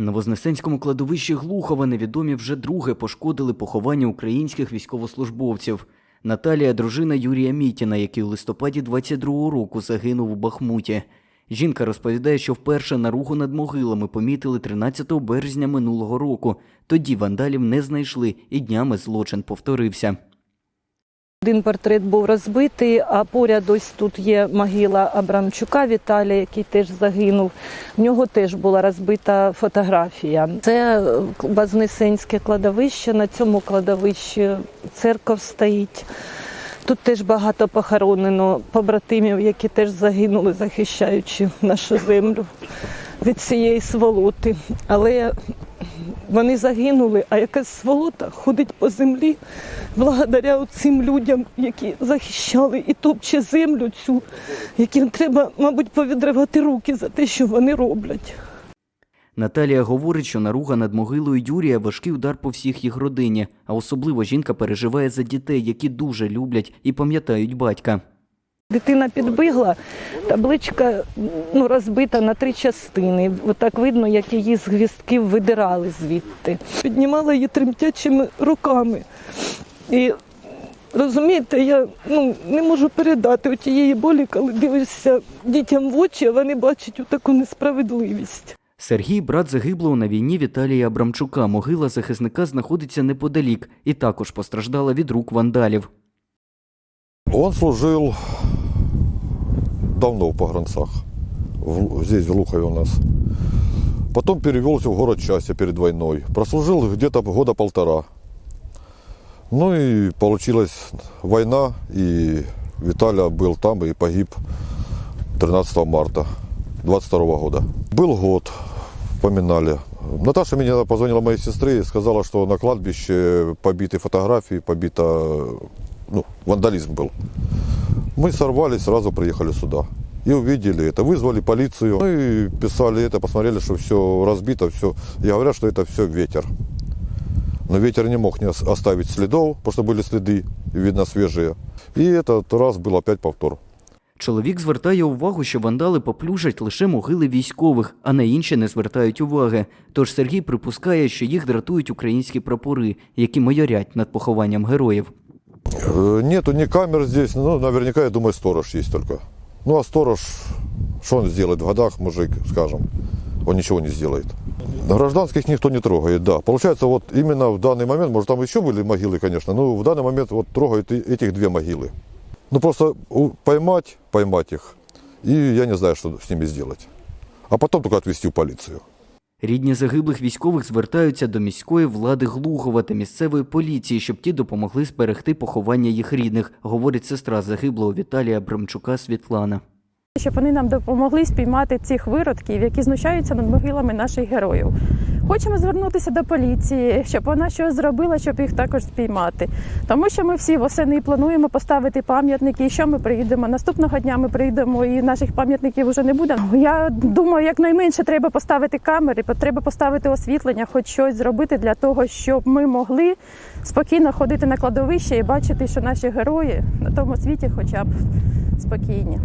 На Вознесенському кладовищі Глухова невідомі вже друге пошкодили поховання українських військовослужбовців. Наталія – дружина Юрія Мітіна, який у листопаді 22-го року загинув у Бахмуті. Жінка розповідає, що вперше наругу над могилами помітили 13 березня минулого року. Тоді вандалів не знайшли, і днями злочин повторився. Один портрет був розбитий, а поряд ось тут є могила Абрамчука Віталія, який теж загинув. В нього теж була розбита фотографія. Це е, Вознесенське кладовище. На цьому кладовищі церков стоїть. Тут теж багато похоронено побратимів, які теж загинули, захищаючи нашу землю від цієї сволоти. Але вони загинули, а якась сволота ходить по землі благодаря цим людям, які захищали і топче землю цю, яким треба, мабуть, повідривати руки за те, що вони роблять. Наталія говорить, що наруга над могилою Юрія важкий удар по всіх їх родині, а особливо жінка переживає за дітей, які дуже люблять і пам'ятають батька. Дитина підбігла, табличка ну, розбита на три частини. Отак видно, як її з гвістків видирали звідти. Піднімала її тремтячими руками. І розумієте, я ну, не можу передати тієї болі, коли дивишся дітям в очі, а вони бачать таку несправедливість. Сергій, брат загиблого на війні Віталія Абрамчука. Могила захисника знаходиться неподалік і також постраждала від рук вандалів. Он служил давно в погранцах, в- здесь, в Лухове у нас. Потом перевелся в город Части перед войной. Прослужил где-то года полтора. Ну и получилась война, и Виталя был там и погиб 13 марта 22 года. Был год, поминали. Наташа меня позвонила моей сестре и сказала, что на кладбище побиты фотографии, побито, ну, вандализм был. Мы сорвались, сразу приехали сюда. И увидели это, вызвали полицию. Ну и писали это, посмотрели, что все разбито, все. И говорят, что это все ветер. Но ветер не мог не ос- оставить следов, потому что были следы, видно, свежие. И этот раз был опять повтор. Чоловік звертає увагу, що вандали поплюжать лише могили військових, а на інші не звертають уваги. Тож Сергій припускає, що їх дратують українські прапори, які майорять над похованням героїв. Э, Нету ни камер здесь, ну, наверняка, я думаю, сторож есть только. Ну, а сторож, что он сделает в годах, мужик, скажем, он ничего не сделает. Гражданских никто не трогает, да. Получается, вот именно в данный момент, может, там еще были могилы, конечно, но в данный момент вот трогают этих две могилы. Ну, просто поймать, поймать их, и я не знаю, что с ними сделать. А потом только отвезти в полицию. Рідні загиблих військових звертаються до міської влади Глухова та місцевої поліції, щоб ті допомогли зберегти поховання їх рідних, говорить сестра загиблого Віталія Брамчука Світлана. Щоб вони нам допомогли спіймати цих виродків, які знущаються над могилами наших героїв. Хочемо звернутися до поліції, щоб вона щось зробила, щоб їх також спіймати. Тому що ми всі восени плануємо поставити пам'ятники. І що ми приїдемо? Наступного дня ми приїдемо і наших пам'ятників вже не буде. Я думаю, якнайменше треба поставити камери, треба поставити освітлення, хоч щось зробити для того, щоб ми могли спокійно ходити на кладовище і бачити, що наші герої на тому світі, хоча б спокійні.